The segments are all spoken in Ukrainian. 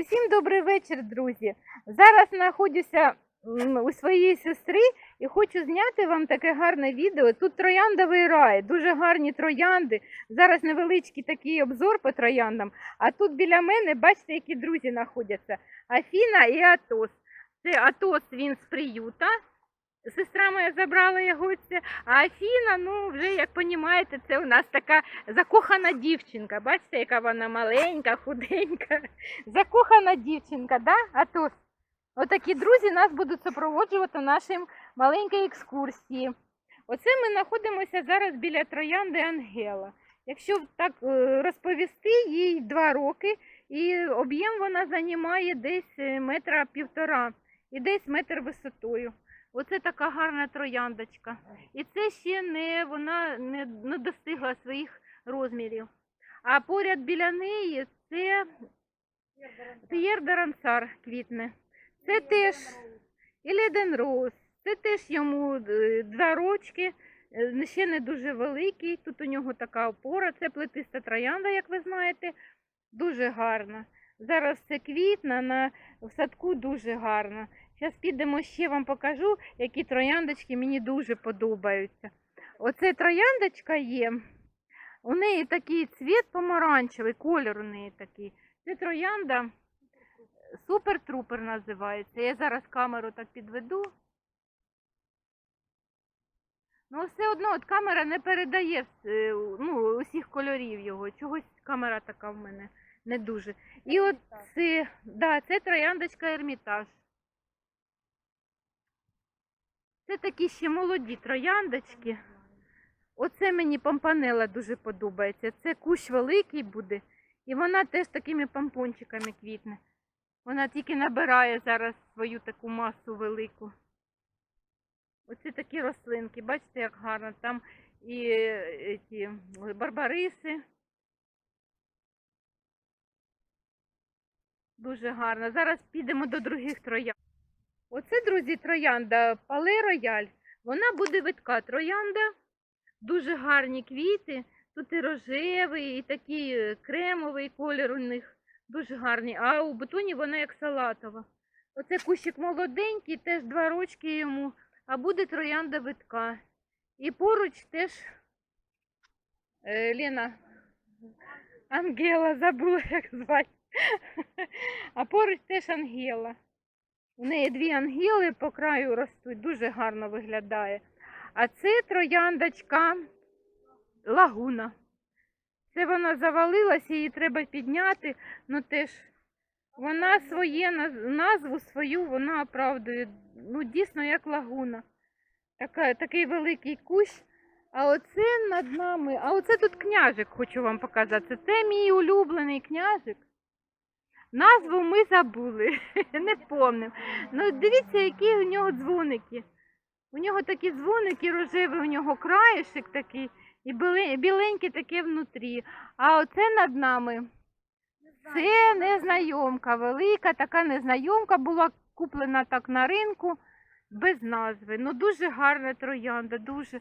Усім добрий вечір, друзі. Зараз знаходжуся у своєї сестри і хочу зняти вам таке гарне відео. Тут трояндовий рай, дуже гарні троянди. Зараз невеличкий такий обзор по трояндам. А тут біля мене, бачите, які друзі знаходяться. Афіна і Атос. Це Атос він з приюта. Сестра моя забрала його а Афіна, ну вже як розумієте, це у нас така закохана дівчинка. Бачите, яка вона маленька, худенька. Закохана дівчинка, да? Атос? Отакі друзі нас будуть супроводжувати в нашій маленькій екскурсії. Оце ми знаходимося зараз біля троянди Ангела. Якщо так е, розповісти, їй два роки, і об'єм вона займає десь е, метра півтора і десь метр висотою. Оце така гарна трояндочка. І це ще не вона не, не достигла своїх розмірів. А поряд біля неї це П'єр Дарансар квітне. Це теж і Леден Роуз. Це теж йому е, два рочки, е, ще не дуже великий. Тут у нього така опора. Це плетиста троянда, як ви знаєте, дуже гарна. Зараз це квітна, на в садку дуже гарна. Зараз підемо ще вам покажу, які трояндочки мені дуже подобаються. Оце трояндочка є. У неї такий цвіт помаранчевий, колір у неї такий. Це троянда супер-трупер називається. Я зараз камеру так підведу. Ну, все одно от камера не передає е, ну, усіх кольорів його. Чогось камера така в мене не дуже. І от це, да, це трояндочка Ермітаж. Це такі ще молоді трояндочки. Оце мені помпанела дуже подобається. Це кущ великий буде. І вона теж такими помпончиками квітне. Вона тільки набирає зараз свою таку масу велику. Оці такі рослинки, бачите, як гарно. Там і е, ті барбариси. Дуже гарно. Зараз підемо до других троянд. Оце, друзі, троянда Пале Рояль. Вона буде витка троянда. Дуже гарні квіти. Тут і рожевий, і такий е, кремовий колір у них. Дуже гарний. А у бутоні вона як салатова. Оце кущик молоденький, теж два рочки йому, а буде троянда витка. І поруч теж е, Лена Ангела забула, як звати. А поруч теж Ангела. У неї дві ангели по краю ростуть, дуже гарно виглядає. А це трояндочка лагуна. Це вона завалилася, її треба підняти, ну теж вона своє назву свою вона оправдує. Ну, дійсно, як лагуна. Така, такий великий кущ. А оце над нами, а оце тут княжик, хочу вам показати. Це мій улюблений княжик. Назву ми забули, не помним. Ну, дивіться, які у нього дзвоники. У нього такі дзвоники, рожевий, у нього краєшик такий, і біле- біленьке таке внутрі. А оце над нами. Це незнайомка, велика така незнайомка була куплена так на ринку без назви. Ну дуже гарна троянда, дуже.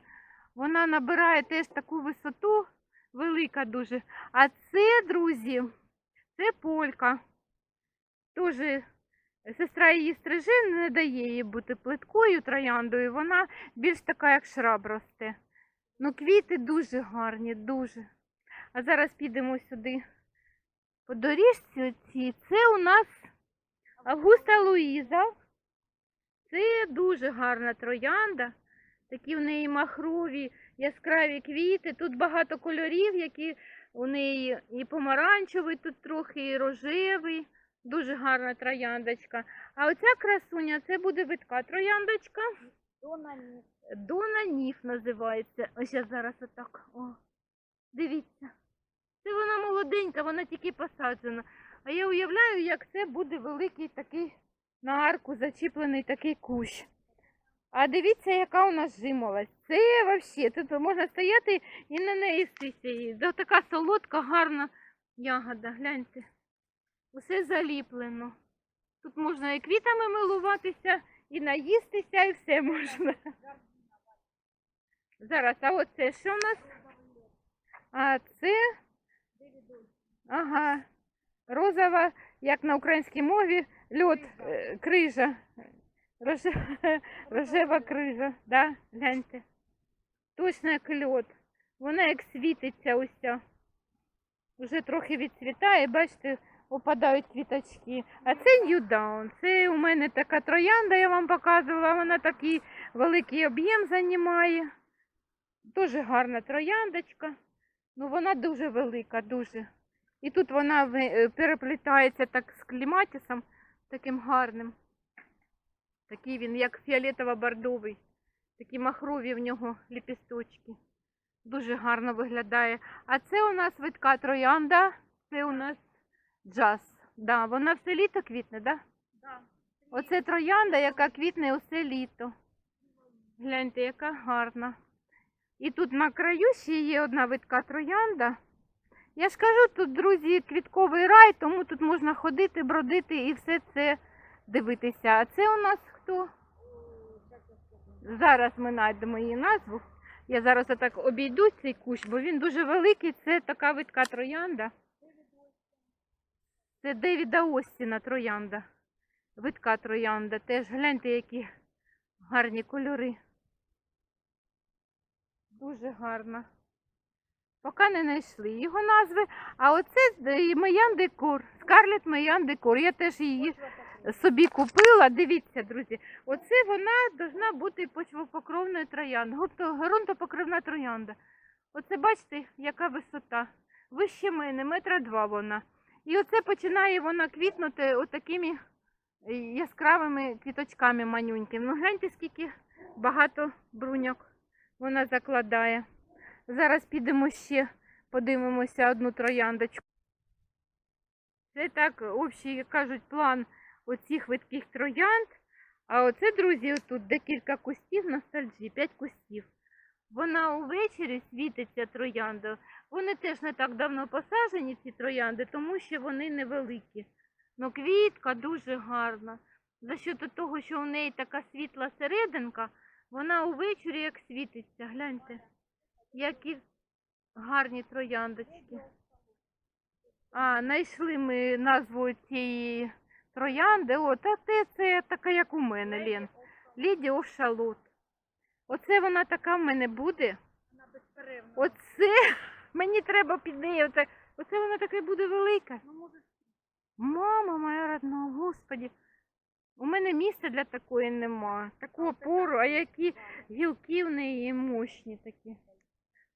Вона набирає теж таку висоту, велика дуже. А це, друзі, це полька. Тоже сестра її стриже, не дає їй бути плиткою трояндою. Вона більш така, як шраб росте. Ну, квіти дуже гарні, дуже. А зараз підемо сюди по доріжці цій. Це у нас Августа Луїза. Це дуже гарна троянда. Такі в неї махрові, яскраві квіти. Тут багато кольорів, які у неї і помаранчевий, тут трохи і рожевий. Дуже гарна трояндочка. А оця красуня це буде витка трояндочка. Дона Ніф називається. Ось я зараз отак. О, дивіться. Це вона молоденька, вона тільки посаджена. А я уявляю, як це буде великий такий на арку зачіплений такий кущ. А дивіться, яка у нас жимолость. Це взагалі, тут можна стояти і не наїстися її. Така солодка, гарна ягода. Гляньте. Усе заліплено. Тут можна і квітами милуватися, і наїстися, і все можна. Зараз, а оце що у нас? А це. Ага. Розова як на українській мові, льот, е, крижа. Роже- Рожева крижа, да? гляньте. Точно як льот. Вона як світиться ось. Уже трохи відцвітає, бачите, опадають квіточки. А це Ньюдаун. Це у мене така троянда, я вам показувала. Вона такий великий об'єм займає. Дуже гарна трояндочка. Ну вона дуже велика, дуже. І тут вона е, переплітається так з кліматисом, таким гарним. Такий він, як фіолетово-бордовий. Такі махрові в нього ліпісточки. Дуже гарно виглядає. А це у нас витка троянда, це у нас джаз. Да, вона все літо квітне, да? Да. Оце троянда, яка квітне усе літо. Гляньте, яка гарна. І тут на краю ще є одна витка троянда. Я ж кажу, тут, друзі, квітковий рай, тому тут можна ходити, бродити і все це дивитися. А це у нас хто? Зараз ми знайдемо її назву. Я зараз отак обійду цей кущ, бо він дуже великий. Це така витка троянда. Це Девіда Остіна троянда. Витка троянда. Теж гляньте, які гарні кольори. Дуже гарна. Поки не знайшли його назви. А оце е, Маян Декор. Скарлет Маян Декор. Я теж її собі купила. Дивіться, друзі. Оце вона должна бути почвопокровною трояндою. Ґрунтопокривна троянда. Оце бачите, яка висота. Вище мене, метра два вона. І оце починає вона квітнути отакими е, яскравими квіточками манюнькими. Ну гляньте, скільки багато бруньок вона закладає. Зараз підемо ще подивимося одну трояндочку. Це так, общий, як кажуть, план оцих видких троянд. А оце, друзі, тут декілька кустів ностальджі, п'ять кустів. Вона увечері світиться троянда. Вони теж не так давно посаджені, ці троянди, тому що вони невеликі. Ну, квітка дуже гарна. За що того, що у неї така світла серединка, вона увечері як світиться. Гляньте, які гарні трояндочки. А, знайшли ми назву цієї троянди. О, та те це така, як у мене, Лен. Ліді Ошалот. Оце вона така в мене буде. Вона безперервна. Оце мені треба під неї. Оце, оце вона така буде велика. Ну, може, Мама моя родна, господі. У мене місця для такої нема. Таку опору, а які гілки в неї мощні такі.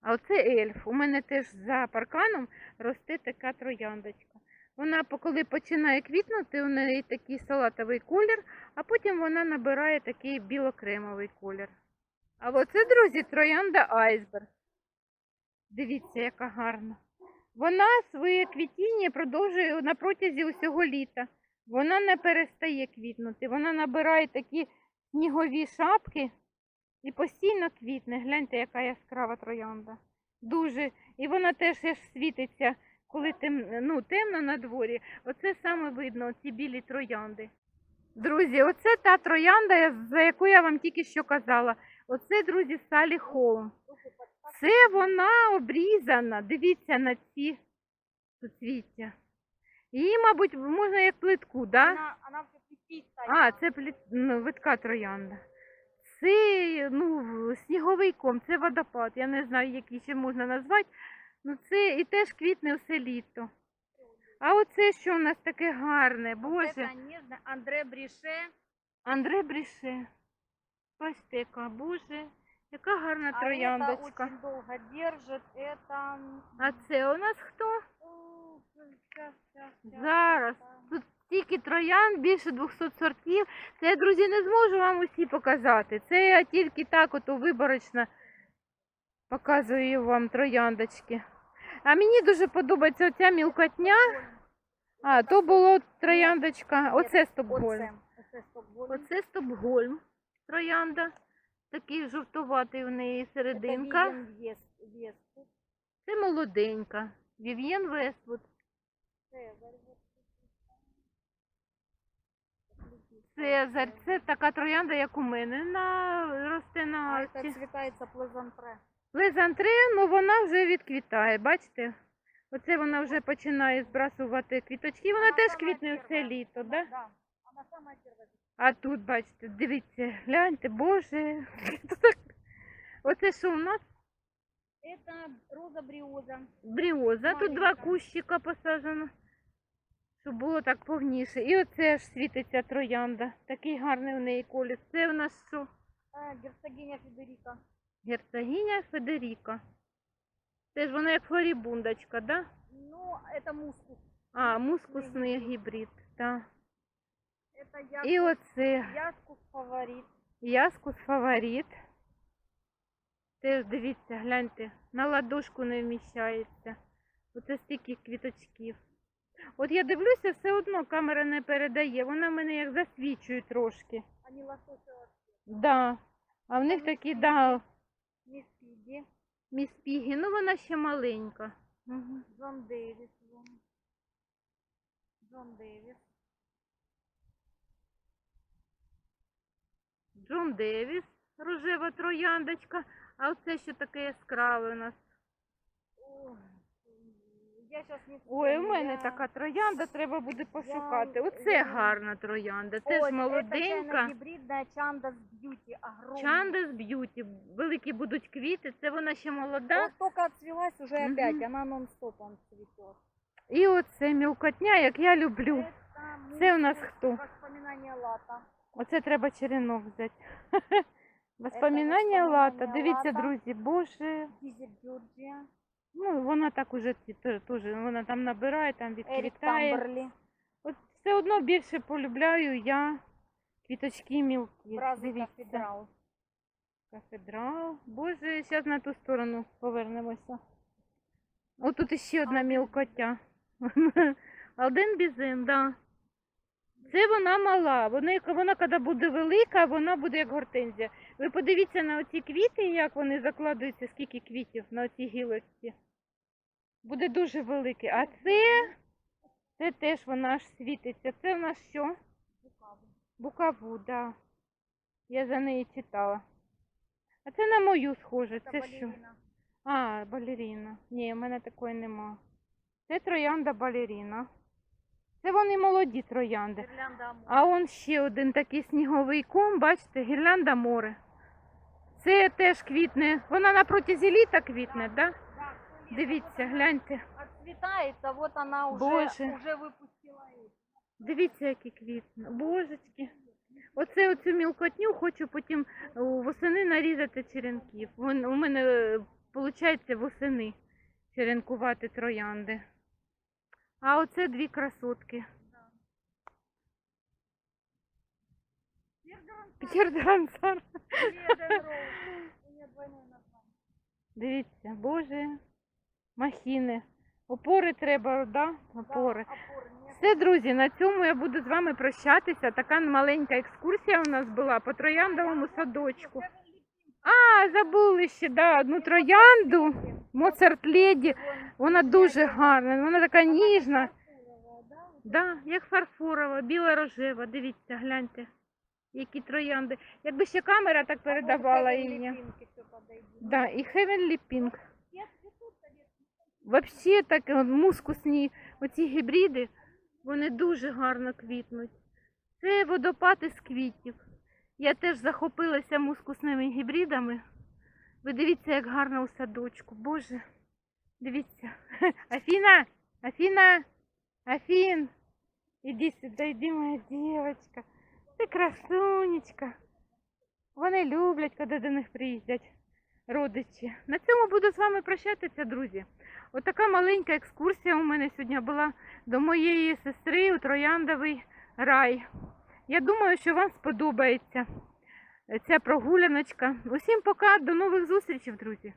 А оце ельф. У мене теж за парканом росте така трояндочка. Вона коли починає квітнути, у неї такий салатовий колір, а потім вона набирає такий білокремовий колір. А оце, друзі, троянда айсберг. Дивіться, яка гарна. Вона своє квітіння продовжує на протязі усього літа. Вона не перестає квітнути. Вона набирає такі снігові шапки і постійно квітне. Гляньте, яка яскрава троянда. Дуже. І вона теж світиться, коли тем, ну, темно на дворі. Оце саме видно, ці білі троянди. Друзі, оце та троянда, за яку я вам тільки що казала. Оце, друзі, Салі Холм. Це вона обрізана. Дивіться на ці суцвіття. Її, мабуть, можна як плитку, да? вона, вже пітіть А, це пліт... ну, витка троянда. Це ну, сніговий ком, це водопад. Я не знаю, який ще можна назвати. Ну, це і теж квітне все літо. А оце що у нас таке гарне, Боже. Це ніжна Андре Бріше. Андре Бріше. Бачите, яка, Боже, яка гарна А трояндочка. очень долго держит. Это... А це у нас хто? О, щас, щас, щас, Зараз. Тут стільки троян, більше 200 сортів. Це я, друзі, не зможу вам усі показати. Це я тільки так ото виборочно показую вам трояндочки. А мені дуже подобається оця мілкотня. А, то було трояндочка. Оце Стокгольм. Оце, оце Стокгольм. Оце Стокгольм. Троянда. Такий жовтуватий в неї Це серединка. Це молоденька. Вів'єн Вествуд. Цезарь. Це така троянда, як у мене на росте на арці. это цвітається плезантре. Лезантре, ну вона вже відквітає, бачите? Оце вона вже починає збрасувати квіточки. Вона Вона теж квітне все літо, Да, да? да. Она самая первая. А тут, бачите, дивіться, гляньте, боже. Так. Оце що у нас? Это роза бриоза. Бріоза. Тут два Маленька. кущика посаджено. Щоб було так повніше. І оце ж світиться троянда. Такий гарний в неї колір. Це у нас що? А, герцогиня Федерика. Герцогиня Федеріка. Це ж вона як флорібундочка, да? Ну, это мускус. А, мускусний гібрид, так. Это я. І оце Яскус фаворит. яскус фаворит. Теж дивіться, гляньте, на ладошку не вміщається. Оце стільки квіточків. От я дивлюся, все одно камера не передає. Вона мене як засвічує трошки. Они лососевые. Да. А в них такі, да, Мисс Пиги. міс Пігі. Ну вона ще маленька. Угу. Джон Дэвис. вон. Джон Дэвис. Джон Девіс, рожева трояндочка. А оце що таке яскраве у нас. Ой, Я сейчас не Ой, у мене така троянда, треба буде пошукати. Оце гарна троянда, теж молоденька. гибридная Чандас Бьюти. Огромная. Чандес б'юті, великі будуть квіти, це вона ще молода. Вот только отцвелась уже Мгм. опять, она нон-стопом цветет. І оце мілкотня, як я люблю. Це у нас хто? Воспоминания лата. Оце треба черенок взяти. Воспоминання лата. Дивіться, друзі, боже. Ну, вона так уже теж, вона там набирає, там відквітає. От все одно більше полюбляю я квіточки мілкі. Кафедрал. Кафедрал. Боже, зараз на ту сторону повернемося. О, тут іще одна мілкотя. Один бізин, да. Це вона мала. Вона, вона коли буде велика, вона буде як гортензія. Ви подивіться на оці квіти, як вони закладуються, скільки квітів на оцій гілочці. Буде дуже великий. А це, це теж вона аж світиться. Це в нас що? Букаву, да. Я за неї читала. А це на мою схоже. Это Це що? А, балеріна. Ні, в мене такої нема. Це троянда балеріна. Це вони молоді троянди. Гирлянда Амур. А он ще один такий сніговий ком, бачите, гірлянда море. Це теж квітне. Вона на протязі літа квітне, да? Да, всё лето. Дивіться, гляньте. Отцветает, а вот она уже, Боже. уже выпустила эти. Дивіться, які квітне. Божечки. Оце оцю мілкотню хочу потім е, восени нарізати черенків. Вон, у мене виходить восени черенкувати троянди. А оце дві красотки. П'єр. Дивіться, боже, махіни. Опори треба, да? Опори. Все, друзі, на цьому я буду з вами прощатися. Така маленька екскурсія у нас була по трояндовому садочку. А, забули ще, да, одну троянду. Моцарт Леді. Вона дуже гарна, вона така ніжна. Да, як фарфорова, біла рожева. Дивіться, гляньте. Які троянди. Якби ще камера так передавала її. Да, і Heavenly Pink. Взагалі так мускусні оці гібриди, вони дуже гарно квітнуть. Це водопад із квітів. Я теж захопилася мускусними гібридами. Ви дивіться, як гарно у садочку. Боже, дивіться. Афіна, Афіна, Афін. Іди сюди, іди, моя дівчинка. Ти красунечка. Вони люблять, коли до них приїздять родичі. На цьому буду з вами прощатися, друзі. Отака маленька екскурсія у мене сьогодні була до моєї сестри у Трояндовий рай. Я думаю, що вам сподобається ця прогуляночка. Усім пока, до нових зустрічей, друзі!